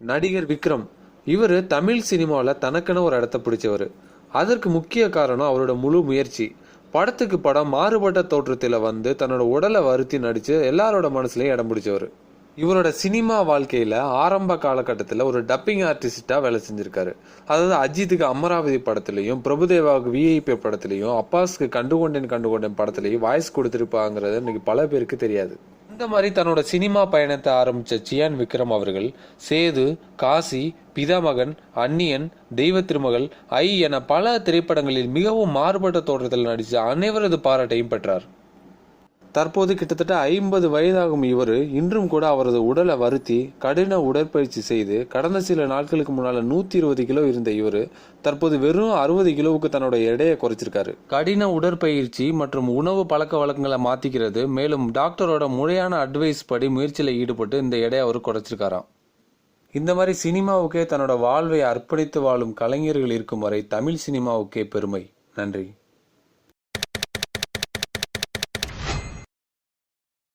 நடிகர் விக்ரம். இவர் தமிழ் சினிமாவில் தனக்குன்னு ஒரு இடத்த பிடிச்சவர். அதற்கு முக்கிய காரணம் அவரோட முழு முயற்சி. படத்துக்கு படம் மாறுபட்ட தோற்றத்தில் வந்து தன்னோட உடலை வருத்தி நடித்து எல்லாரோட மனசுலையும் இடம் பிடிச்சவர். இவரோட சினிமா வாழ்க்கையில் ஆரம்ப காலகட்டத்தில் ஒரு டப்பிங் ஆர்டிஸ்டாக வேலை செஞ்சுருக்காரு. அதாவது அஜித்துக்கு அமராவதி படத்துலையும் பிரபுதேவாவுக்கு விஐபி படத்துலையும் அப்பாஸ்க்கு கண்டுகொண்டேன் கண்டுகொண்டேன் படத்துலையும் வாய்ஸ் கொடுத்துருப்பாங்கிறது இன்னைக்கு பல பேருக்கு தெரியாது. இந்த மாதிரி தன்னோட சினிமா பயணத்தை ஆரம்பிச்ச சியான் விக்ரம் அவர்கள் சேது காசி பிதாமகன் அந்நியன் தெய்வ திருமகள் ஐ என பல திரைப்படங்களில் மிகவும் மாறுபட்ட தோற்றத்தில் நடித்த அனைவரது பாராட்டையும் பெற்றார். தற்போது கிட்டத்தட்ட ஐம்பது வயதாகும் இவர் இன்றும் கூட அவரது உடலை வருத்தி கடின உடற்பயிற்சி செய்து கடந்த சில நாட்களுக்கு முன்னால நூத்தி இருபது கிலோ இருந்த இவர் தற்போது வெறும் அறுபது கிலோவுக்கு தன்னோட எடையை குறைச்சிருக்காரு. கடின உடற்பயிற்சி மற்றும் உணவு பழக்க வழக்கங்களை மாத்திக்கிறது மேலும் டாக்டரோட முறையான அட்வைஸ் படி முயற்சியில் ஈடுபட்டு இந்த எடையை அவர் குறைச்சிருக்காராம். இந்த மாதிரி சினிமாவுக்கே தன்னோட வாழ்வை அர்ப்பணித்து வாழும் கலைஞர்கள் இருக்கும் வரை தமிழ் சினிமாவுக்கே பெருமை. நன்றி.